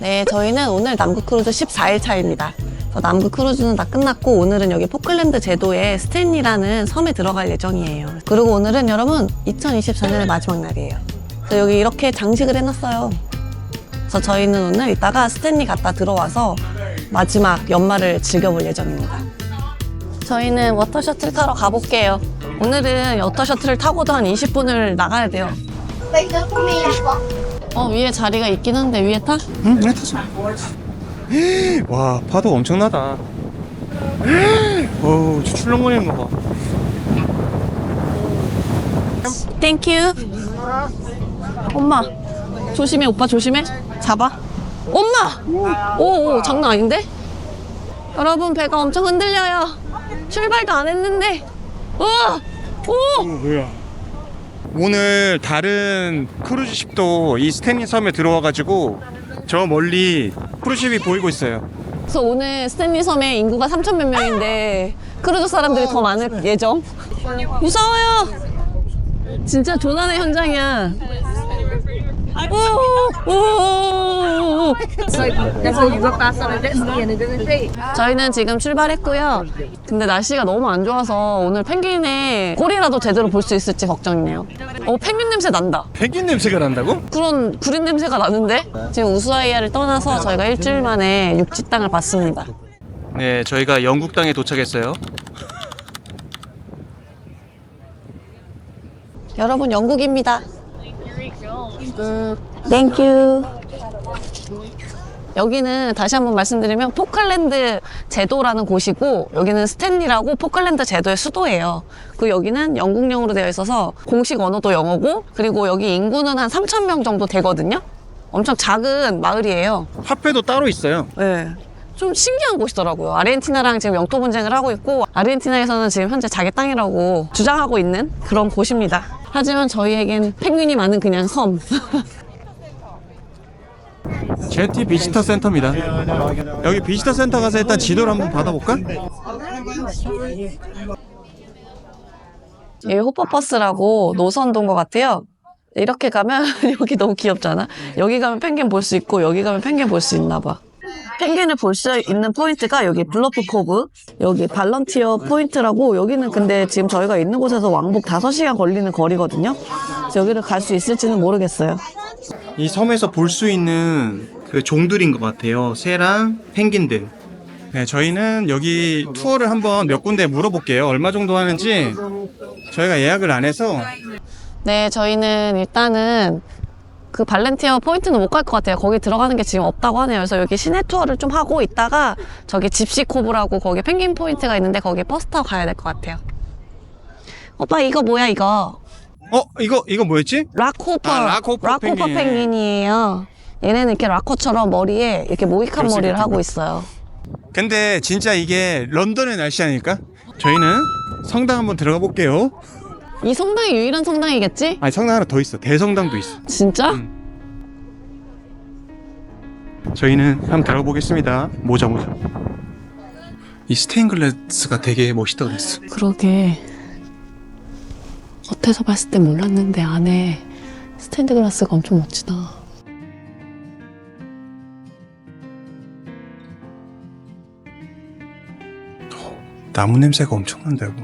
네, 저희는 오늘 남극 크루즈 14일 차입니다. 남극 크루즈는 다 끝났고 오늘은 여기 포클랜드 제도의 스탠리라는 섬에 들어갈 예정이에요. 그리고 오늘은 여러분 2024년의 마지막 날이에요. 그래서 여기 이렇게 장식을 해놨어요. 그래서 저희는 오늘 이따가 스탠리 갔다 들어와서 마지막 연말을 즐겨볼 예정입니다. 저희는 워터 셔틀 타러 가볼게요. 오늘은 워터 셔틀을 타고도 한 20분을 나가야 돼요. 어, 위에 자리가 있긴 한데 위에 타? 응, 그래 타자. 와, 파도 엄청나다. 어우, 저 출렁거리는 거 봐. 땡큐. 엄마, 조심해, 오빠 조심해. 잡아. 엄마! 오, 오, 장난 아닌데? 여러분, 배가 엄청 흔들려요. 출발도 안 했는데. 우와! 오! 뭐야? 오늘 다른 크루즈십도 이 스탠리 섬에 들어와가지고 저 멀리 크루즈십이 보이고 있어요. 그래서 오늘 스탠리 섬에 인구가 3천 몇 명인데 크루즈 사람들이 더 많을 예정. 무서워요. 진짜 조난의 현장이야. 오. 저희는 지금 출발했고요. 근데 날씨가 너무 안 좋아서 오늘 펭귄의 꼬리라도 제대로 볼 수 있을지 걱정이네요. 어, 펭귄 냄새 난다. 펭귄 냄새가 난다고? 그런 구린 냄새가 나는데? 지금 우수아이아를 떠나서 저희가 일주일 만에 육지 땅을 봤습니다. 네, 저희가 영국 땅에 도착했어요. 여러분 영국입니다. 땡큐. 여기는 다시 한번 말씀드리면 포클랜드 제도라는 곳이고 여기는 스탠리라고 포클랜드 제도의 수도예요. 그 여기는 영국령으로 되어 있어서 공식 언어도 영어고 그리고 여기 인구는 한 3천 명 정도 되거든요. 엄청 작은 마을이에요. 화폐도 따로 있어요. 네. 좀 신기한 곳이더라고요. 아르헨티나랑 지금 영토 분쟁을 하고 있고 아르헨티나에서는 지금 현재 자기 땅이라고 주장하고 있는 그런 곳입니다. 하지만 저희에겐 펭귄이 많은 그냥 섬. 제티 비지터 센터입니다. 여기 비지터 센터 가서 일단 지도를 한번 받아볼까? 여기 호퍼버스라고 노선 도인 것 같아요. 이렇게 가면 여기 너무 귀엽잖아. 여기 가면 펭귄 볼 수 있고 여기 가면 펭귄 볼 수 있나 봐. 펭귄을 볼 수 있는 포인트가 여기 블러프 코브, 여기 발런티어 포인트라고 여기는 근데 지금 저희가 있는 곳에서 왕복 5시간 걸리는 거리거든요. 그래서 여기를 갈 수 있을지는 모르겠어요. 이 섬에서 볼 수 있는 그 종들인 것 같아요. 새랑 펭귄들. 네, 저희는 여기 투어를 한번 몇 군데 물어볼게요. 얼마 정도 하는지 저희가 예약을 안 해서 네, 저희는 일단은 그 발렌티어 포인트는 못 갈 것 같아요. 거기 들어가는 게 지금 없다고 하네요. 그래서 여기 시내 투어를 좀 하고 있다가 저기 집시 코브라고 거기 펭귄 포인트가 있는데 거기 버스 타고 가야 될 것 같아요. 오빠 이거 뭐야 이거? 어 이거 이거 뭐였지? 락호퍼. 아, 락호퍼 펭귄. 펭귄이에요. 얘네는 이렇게 락커처럼 머리에 이렇게 모이칸 그럴 수 머리를. 하고 있어요. 근데 진짜 이게 런던의 날씨 아닐까? 저희는 성당 한번 들어가 볼게요. 이 성당이 유일한 성당이겠지? 아니 성당 하나 더 있어. 대성당도 있어. 진짜? 음. 저희는 한번 들어가 보겠습니다. 모자 모자. 이 스테인글라스가 되게 멋있다 그랬어. 그러게 겉에서 봤을 때 몰랐는데 안에 스탠드 글라스가 엄청 멋지다 나무 냄새가 엄청 난다고.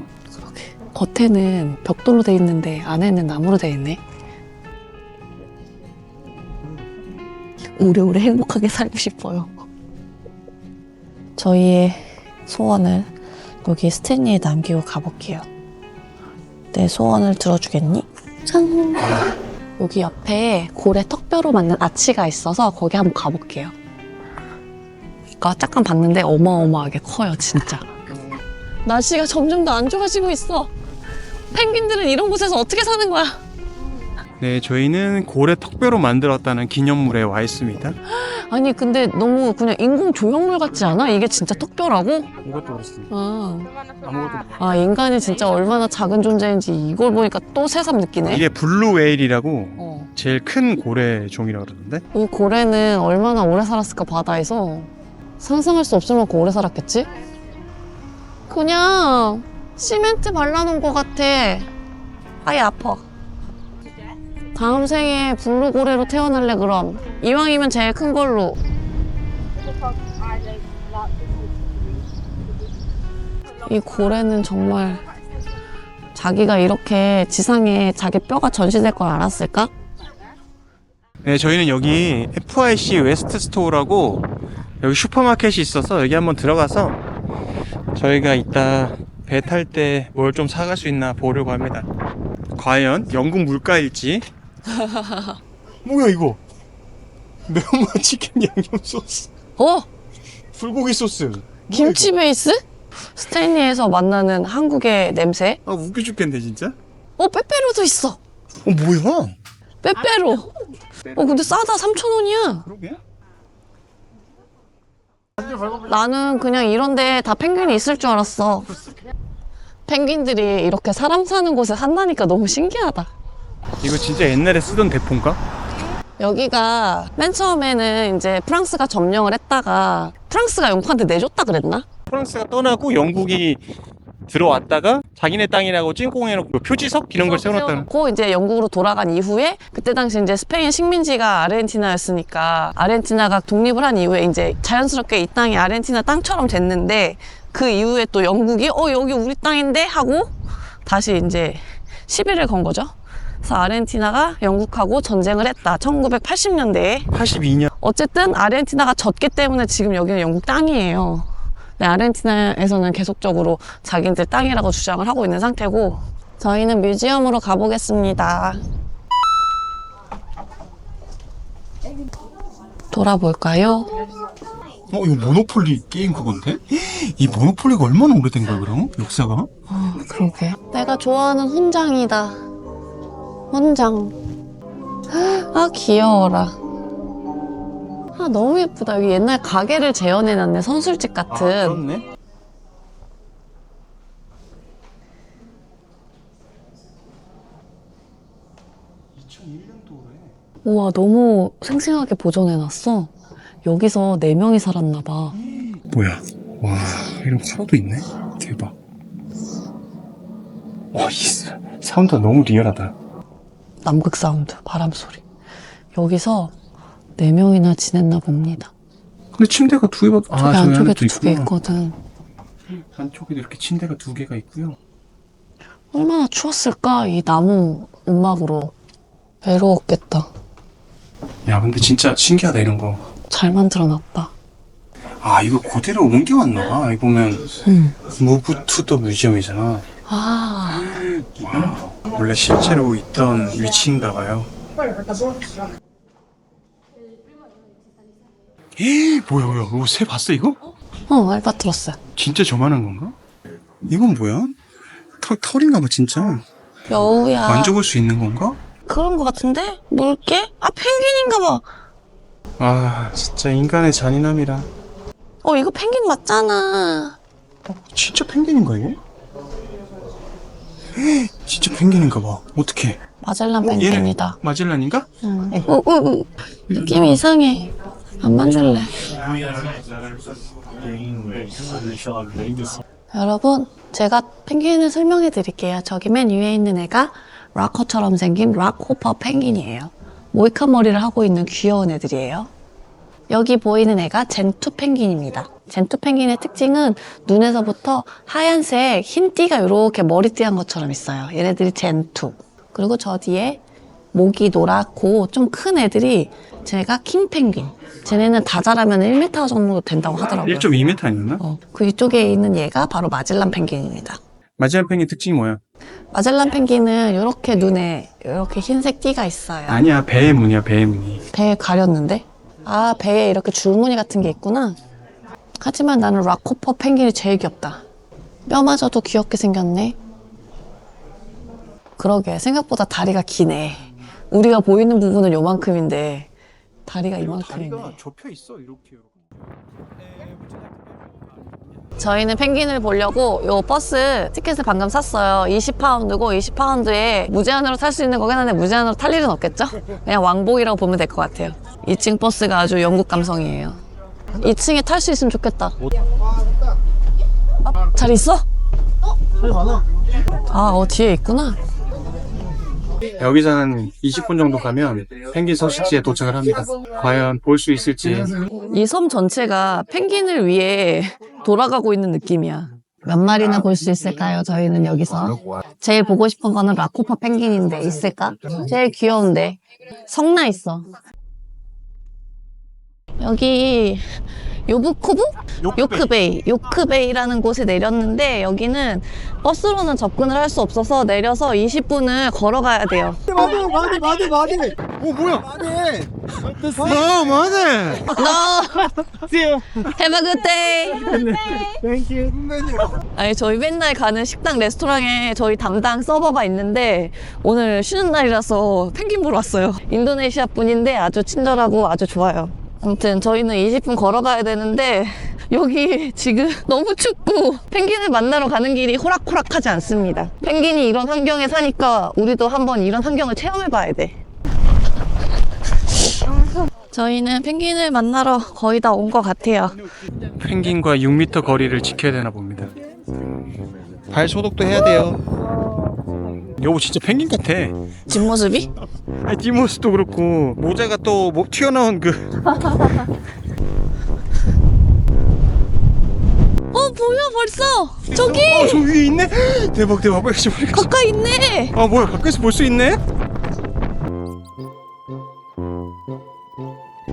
겉에는 벽돌로 돼 있는데 안에는 나무로 돼 있네. 오래오래 행복하게 살고 싶어요. 저희의 소원을 여기 스탠리에 남기고 가볼게요. 내 소원을 들어주겠니? 짠! 여기 옆에 고래 턱뼈로 만든 아치가 있어서 거기 한번 가볼게요. 이거 잠깐 봤는데 어마어마하게 커요 진짜. 날씨가 점점 더 안 좋아지고 있어. 펭귄들은 이런 곳에서 어떻게 사는 거야? 네, 저희는 고래 턱뼈로 만들었다는 기념물에 와 있습니다. 아니 근데 너무 그냥 인공 조형물 같지 않아? 이게 진짜 턱뼈라고? 이것도 그렇습니다. 아, 아무것도. 아 인간이 진짜 얼마나 작은 존재인지 이걸 보니까 또 새삼 느끼네. 이게 블루 웨일이라고 어. 제일 큰 고래 종이라고 그러던데. 이 고래는 얼마나 오래 살았을까 바다에서 상상할 수 없을 만큼 오래 살았겠지? 그냥 시멘트 발라놓은 것 같아. 아예 아파. 다음 생에 블루고래로 태어날래 그럼. 이왕이면 제일 큰 걸로. 이 고래는 정말 자기가 이렇게 지상에 자기 뼈가 전시될 걸 알았을까? 네, 저희는 여기 FIC 웨스트 스토어라고 여기 슈퍼마켓이 있어서 여기 한번 들어가서 저희가 이따 배 탈 때 뭘 좀 사갈 수 있나 보려고 합니다. 과연 영국 물가일지. 뭐야 이거? 매운맛 치킨 양념 소스, 어? 불고기 소스. 김치 베이스? 스탠리에서 만나는 한국의 냄새? 아 웃겨 죽겠네 진짜. 어, 빼빼로도 있어. 어 뭐야? 빼빼로. 어, 근데 싸다. 3,000원이야. 그러게. 나는 그냥 이런데 다 펭귄이 있을 줄 알았어. 펭귄들이 이렇게 사람 사는 곳에 산다니까 너무 신기하다. 이거 진짜 옛날에 쓰던 대포인가? 여기가 맨 처음에는 이제 프랑스가 점령을 했다가 프랑스가 영국한테 내줬다 그랬나? 프랑스가 떠나고 영국이 들어왔다가 자기네 땅이라고 찐꽁해놓고 표지석 이런 걸 세워놨다는. 고 이제 영국으로 돌아간 이후에 그때 당시 이제 스페인 식민지가 아르헨티나였으니까 아르헨티나가 독립을 한 이후에 이제 자연스럽게 이 땅이 아르헨티나 땅처럼 됐는데 그 이후에 또 영국이 어 여기 우리 땅인데 하고 다시 이제 시비를 건 거죠. 그래서 아르헨티나가 영국하고 전쟁을 했다. 1980년대에 82년. 어쨌든 아르헨티나가 졌기 때문에 지금 여기는 영국 땅이에요. 네, 아르헨티나에서는 계속적으로 자기들 땅이라고 주장을 하고 있는 상태고 저희는 뮤지엄으로 가보겠습니다. 돌아볼까요? 어 이거 모노폴리 게임 그건데? 이 모노폴리가 얼마나 오래된 거야 그럼? 역사가? 그러게. 내가 좋아하는 훈장이다. 훈장. 아, 귀여워라. 아, 너무 예쁘다. 여기 옛날 가게를 재현해놨네. 선술집 같은. 그렇네. 우와, 너무 생생하게 보존해놨어. 여기서 네 명이 살았나 봐. 뭐야? 와 이런 화로도 있네. 대박. 와이 사운드 너무 리얼하다. 남극 사운드, 바람 소리. 여기서 네 명이나 지냈나 봅니다. 근데 침대가 두 개가 아, 저기 저기 안쪽에도 안에도 두개 있구나. 있거든. 안쪽에도 이렇게 침대가 두 개가 있고요. 얼마나 추웠을까, 이 나무 음악으로. 외로웠겠다. 야 근데 진짜 신기하다 이런 거. 잘 만들어놨다. 아 이거 그대로 옮겨왔나 봐. 보면 응. 무브 투 더 뮤지엄이잖아. 아, 와 원래 실제로 있던 위치인가 봐요. 에 뭐야 뭐야 이거 새 봤어 이거? 어, 알바트로스. 진짜 저만한 건가? 이건 뭐야? 털, 털인가 봐 진짜 여우야. 만져볼 수 있는 건가? 그런 거 같은데? 뭘게? 아, 펭귄인가 봐. 아 진짜 인간의 잔인함이라 어, 이거 펭귄 맞잖아. 진짜 펭귄인가? 에, 진짜 펭귄인가 봐 어떡해 마젤란 얘는 펭귄이다. 마젤란인가? 응. 어, 어, 어. 느낌이 이상해. 안 만질래. 여러분, 제가 펭귄을 설명해 드릴게요. 저기 맨 위에 있는 애가 락커처럼 생긴 락호퍼 펭귄이에요. 모이칸 머리를 하고 있는 귀여운 애들이에요. 여기 보이는 애가 젠투 펭귄입니다. 젠투 펭귄의 특징은 눈에서부터 하얀색 흰 띠가 이렇게 머리띠 한 것처럼 있어요. 얘네들이 젠투. 그리고 저 뒤에 목이 노랗고 좀 큰 애들이 쟤가 킹 펭귄. 쟤네는 다 자라면 1m 정도 된다고 하더라고요. 1.2m 아니었나? 어, 그 이쪽에 있는 얘가 바로 마젤란 펭귄입니다. 마젤란 펭귄 특징이 뭐야? 마젤란 펭귄은 이렇게 눈에 이렇게 흰색 띠가 있어요. 아니야 배의 무늬야 배의 무늬 배에 가렸는데? 아, 배에 이렇게 줄무늬 같은 게 있구나. 하지만 나는 락코퍼 펭귄이 제일 귀엽다. 뼈마저도 귀엽게 생겼네. 그러게, 생각보다 다리가 기네. 우리가 보이는 부분은 요만큼인데, 다리가 이만큼이네. 접혀 있어 이렇게 저희는 펭귄을 보려고 요 버스 티켓을 방금 샀어요. 20파운드고 20파운드에 무제한으로 탈 수 있는 거긴 한데 무제한으로 탈 일은 없겠죠? 그냥 왕복이라고 보면 될 것 같아요. 2층 버스가 아주 영국 감성이에요. 2층에 탈 수 있으면 좋겠다. 아, 잘 있어? 아, 어, 뒤에 있구나. 여기서 한 20분 정도 가면 펭귄 서식지에 도착을 합니다. 과연 볼 수 있을지 이 섬 전체가 펭귄을 위해 돌아가고 있는 느낌이야. 몇 마리나 볼 수 있을까요? 저희는 여기서 제일 보고 싶은 거는 라코파 펭귄인데 있을까? 제일 귀여운데 성나 있어. 여기 요브코브? 요크베이. 요크베이 라는 곳에 내렸는데 여기는 버스로는 접근을 할 수 없어서 내려서 20분을 걸어가야 돼요. 마대 마대 마대 마대 오 뭐야 마대 어 마대 No. Have a good day. 아니 저희 맨날 가는 식당 레스토랑에 저희 담당 서버가 있는데 오늘 쉬는 날이라서 펭귄 보러 왔어요. 인도네시아 분인데 아주 친절하고 아주 좋아요. 아무튼 저희는 20분 걸어가야 되는데 여기 지금 너무 춥고 펭귄을 만나러 가는 길이 호락호락하지 않습니다. 펭귄이 이런 환경에 사니까 우리도 한번 이런 환경을 체험해 봐야 돼. 저희는 펭귄을 만나러 거의 다 온 것 같아요. 펭귄과 6m 거리를 지켜야 되나 봅니다. 발 소독도 해야 돼요. 여보 진짜 펭귄 같아. 뒷모습이? 아니, 뒷모습도 그렇고 모자가 또 뭐 튀어나온 그 어 보여 벌써 저기 어, 저 위에 있네? 대박 대박 빨리 좀 빨리 가자. 가까이 있네 아 뭐야 가까이서 볼 수 있네?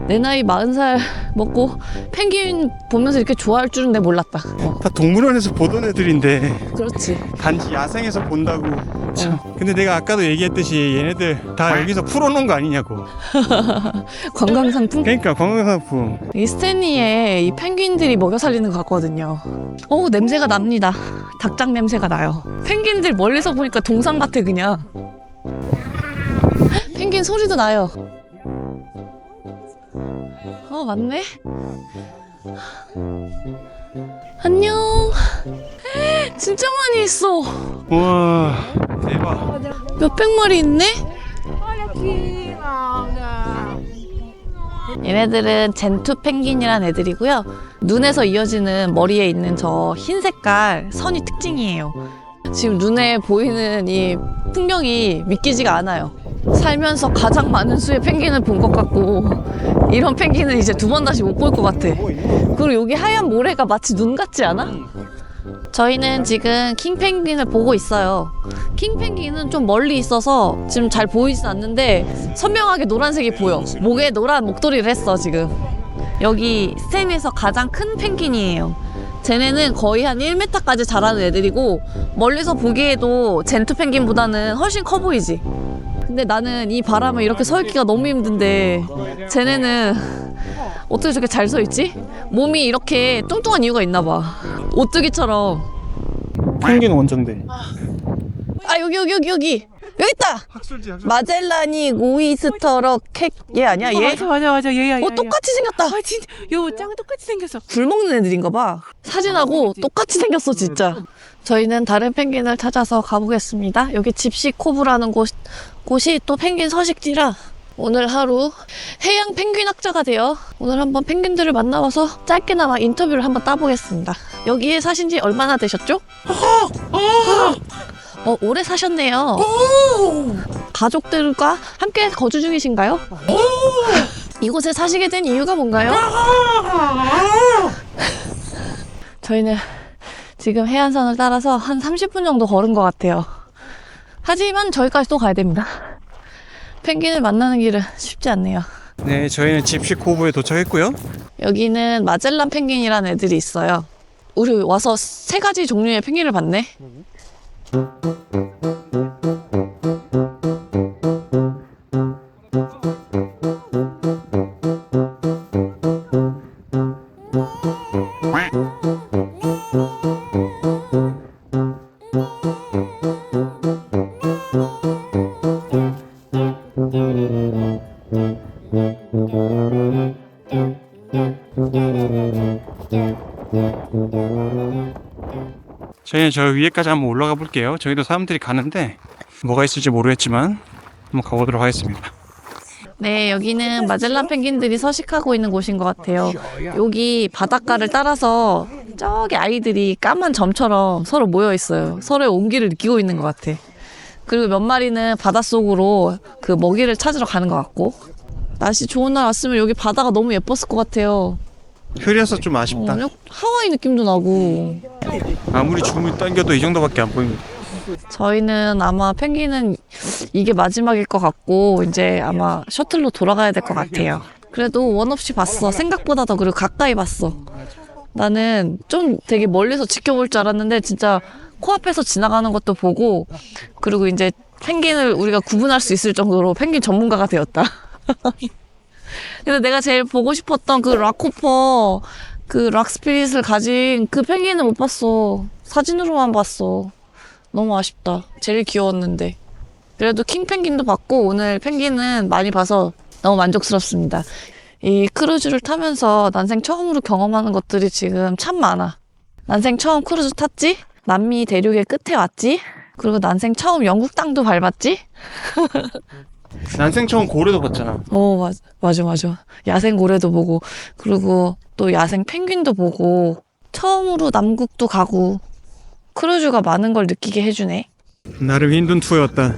내 나이 40살 먹고 펭귄 보면서 이렇게 좋아할 줄은 내 몰랐다. 어, 다 동물원에서 보던 애들인데 그렇지. 단지 야생에서 본다고. 참. 근데 내가 아까도 얘기했듯이 얘네들 다 여기서 풀어놓은 거 아니냐고. 관광 상품? 그러니까 관광상품. 이 스탠리에 이 펭귄들이 먹여 살리는 것 같거든요. 어 냄새가 납니다. 닭장 냄새가 나요. 펭귄들 멀리서 보니까 동상 같아 그냥. 펭귄 소리도 나요 어 맞네 안녕 진짜 많이 있어 우와 대박 몇백 마리 있네? 얘네들은 젠투 펭귄이란 애들이고요. 눈에서 이어지는 머리에 있는 저 흰 색깔 선이 특징이에요. 지금 눈에 보이는 이 풍경이 믿기지가 않아요. 살면서 가장 많은 수의 펭귄을 본 것 같고 이런 펭귄은 이제 두 번 다시 못 볼 것 같아. 그리고 여기 하얀 모래가 마치 눈 같지 않아? 저희는 지금 킹펭귄을 보고 있어요. 킹펭귄은 좀 멀리 있어서 지금 잘 보이진 않는데 선명하게 노란색이 보여. 목에 노란 목도리를 했어 지금. 여기 스템에서 가장 큰 펭귄이에요. 쟤네는 거의 한 1m까지 자라는 애들이고 멀리서 보기에도 젠투 펭귄보다는 훨씬 커 보이지. 근데 나는 이 바람을 이렇게 서 있기가 너무 힘든데 쟤네는 어떻게 저렇게 잘 서 있지? 몸이 이렇게 뚱뚱한 이유가 있나 봐. 오뚜기처럼. 펭귄 원정대 아 여기 여기 여기 여기 여기 있다. 학술지 학술지 마젤라니 오이스터러 캑얘 아니야 얘? 맞아 맞아 맞아 얘야 얘야 어 똑같이 생겼다. 아 진짜 요짱 똑같이 생겼어 굴 먹는 애들인가 봐. 사진하고 똑같이 생겼어 진짜. 저희는 다른 펭귄을 찾아서 가보겠습니다. 여기 집시 코브라는 곳 곳이 또 펭귄 서식지라 오늘 하루 해양 펭귄 학자가 되어 오늘 한번 펭귄들을 만나봐서 짧게나마 인터뷰를 한번 따보겠습니다. 여기에 사신 지 얼마나 되셨죠? 어, 오래 사셨네요. 가족들과 함께 거주 중이신가요? 이곳에 사시게 된 이유가 뭔가요? 저희는 지금 해안선을 따라서 한 30분 정도 걸은 것 같아요. 하지만 저기까지 또 가야 됩니다. 펭귄을 만나는 길은 쉽지 않네요. 네 저희는 집시 코브에 도착했고요 여기는 마젤란 펭귄이라는 애들이 있어요. 우리 와서 세 가지 종류의 펭귄을 봤네. 저희는 저 위에까지 한번 올라가 볼게요 저기도 사람들이 가는데 뭐가 있을지 모르겠지만 한번 가보도록 하겠습니다 네, 여기는 마젤란 펭귄들이 서식하고 있는 곳인 것 같아요. 여기 바닷가를 따라서 저기 아이들이 까만 점처럼 서로 모여 있어요. 서로의 온기를 느끼고 있는 것 같아. 그리고 몇 마리는 바닷속으로 그 먹이를 찾으러 가는 것 같고. 날씨 좋은 날 왔으면 여기 바다가 너무 예뻤을 것 같아요. 흐려서 좀 아쉽다. 어, 하와이 느낌도 나고. 아무리 줌을 당겨도 이 정도밖에 안 보입니다. 저희는 아마 펭귄은 이게 마지막일 것 같고 이제 아마 셔틀로 돌아가야 될 것 같아요. 그래도 원 없이 봤어. 생각보다 더 그리고 가까이 봤어. 나는 좀 되게 멀리서 지켜볼 줄 알았는데 진짜 코앞에서 지나가는 것도 보고 그리고 이제 펭귄을 우리가 구분할 수 있을 정도로 펭귄 전문가가 되었다. 근데 내가 제일 보고 싶었던 그 락코퍼 그 락스피릿을 가진 그 펭귄을 못 봤어. 사진으로만 봤어. 너무 아쉽다. 제일 귀여웠는데. 그래도 킹 펭귄도 봤고 오늘 펭귄은 많이 봐서 너무 만족스럽습니다. 이 크루즈를 타면서 난생 처음으로 경험하는 것들이 지금 참 많아. 난생 처음 크루즈 탔지? 남미 대륙의 끝에 왔지? 그리고 난생 처음 영국 땅도 밟았지? 난생 처음 고래도 봤잖아. 어, 맞, 맞아, 맞아. 야생 고래도 보고, 그리고 또 야생 펭귄도 보고, 처음으로 남극도 가고, 크루즈가 많은 걸 느끼게 해주네. 나름 힘든 투어였다.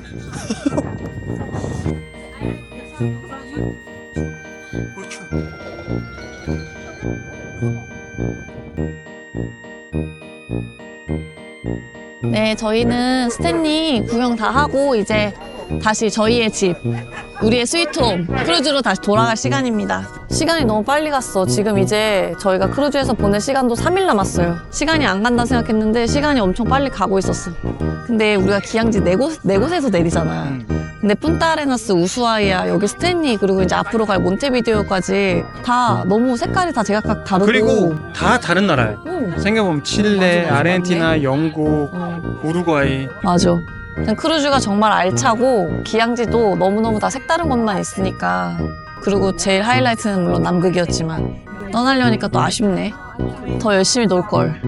네, 저희는 스탠리 구경 다 하고, 이제 다시 저희의 집, 우리의 스위트홈, 크루즈로 다시 돌아갈 시간입니다. 시간이 너무 빨리 갔어. 지금 이제 저희가 크루즈에서 보낼 시간도 3일 남았어요. 시간이 안 간다 생각했는데, 시간이 엄청 빨리 가고 있었어. 근데 우리가 기항지 네 곳, 네 곳에서 내리잖아. 근데 푼타아레나스, 우수아이아, 여기 스탠리, 그리고 이제 앞으로 갈 몬테비데오까지 다 너무 색깔이 다 제각각 다르고. 그리고 다 다른 나라야. 응. 생각해보면 칠레, 맞아, 맞아. 아르헨티나, 영국, 응. 우루과이. 맞아. 크루즈가 정말 알차고 기항지도 너무너무 다 색다른 것만 있으니까 그리고 제일 하이라이트는 물론 남극이었지만 떠나려니까 또 아쉽네. 더 열심히 놀 걸.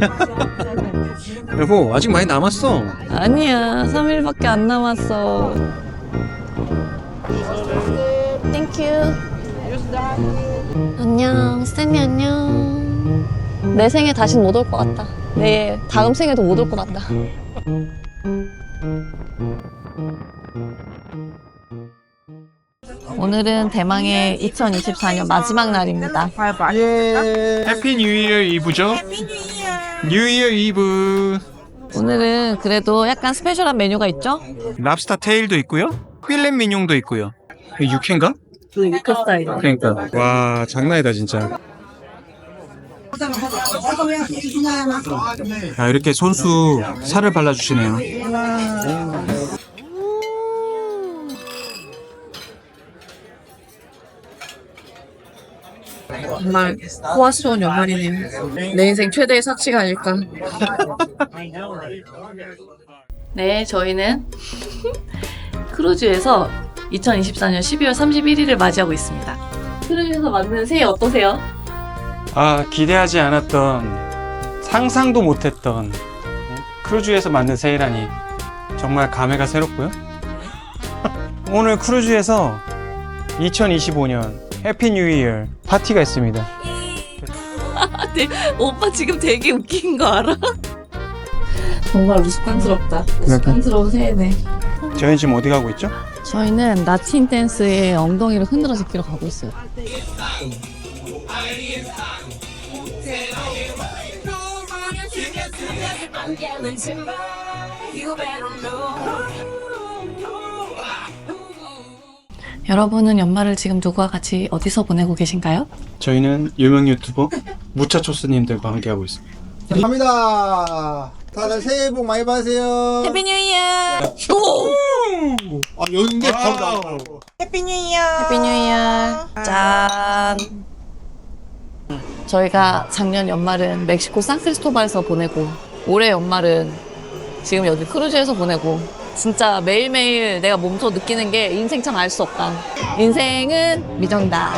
여보 아직 많이 남았어. 아니야, 3일밖에 안 남았어. 땡큐. 안녕, 스탠리 안녕. 내 생에 다신 못올 것 같다. 내 다음 생에도 못 올 것 같다. 오늘은 대망의 2024년 마지막 날입니다. 해피 뉴 이어 이브죠? 뉴 이어 이브. 오늘은 그래도 약간 스페셜한 메뉴가 있죠? 랍스타 테일도 있고요. 필렛 미뇽도 있고요. 이게 육회인가? 그 유크 스타일. 그러니까. 와 장난이다 진짜. 아 이렇게 손수 살을 발라주시네요. 정말 호화스러운 연말이네요. 내 인생 최대의 사치가 아닐까. 네, 저희는 크루즈에서 2024년 12월 31일을 맞이하고 있습니다. 크루즈에서 맞는 새해 어떠세요? 아 기대하지 않았던 상상도 못했던 크루즈에서 만든 세일하니 정말 감회가 새롭고요. 오늘 크루즈에서 2025년 해피 뉴 이어 파티가 있습니다. 오빠 지금 되게 웃긴 거 알아? 정말 우스꽝스럽다. 우스꽝스러운 새해네. 저희는 지금 어디 가고 있죠? 저희는 라틴 댄스의 엉덩이를 흔들어 제끼러 가고 있어요. 여러분은 연말을 지금 누구와 같이 어디서 보내고 계신가요? 저희는 유명 유튜버 무차초스님들과 함께하고 있습니다. 갑니다. 다들 새해 복 많이 받으세요. 해피 뉴 이어! 아, 여는데 바로 나와. 해피 뉴 이어! 짠! 저희가 작년 연말은 멕시코 산크리스토발에서 보내고 올해 연말은 지금 여기 크루즈에서 보내고 진짜 매일매일 내가 몸소 느끼는 게 인생 참 알 수 없다. 인생은 미정다.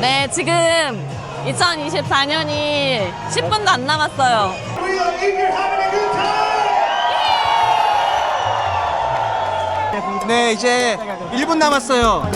네, 지금 2024년이 10분도 안 남았어요. 네 이제 1분 남았어요.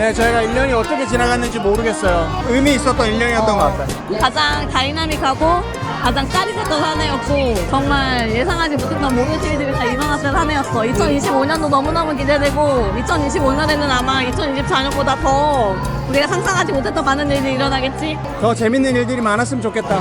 네, 저희가 1년이 어떻게 지나갔는지 모르겠어요. 의미 있었던 1년이었던 것 같아요. 가장 다이나믹하고 가장 짜릿했던 한 해였고 정말 예상하지 못했던 모든 일들이 다 일어났던 한 해였어. 2025년도 너무너무 기대되고 2025년에는 아마 2024년보다 더 우리가 상상하지 못했던 많은 일들이 일어나겠지. 더 재밌는 일들이 많았으면 좋겠다.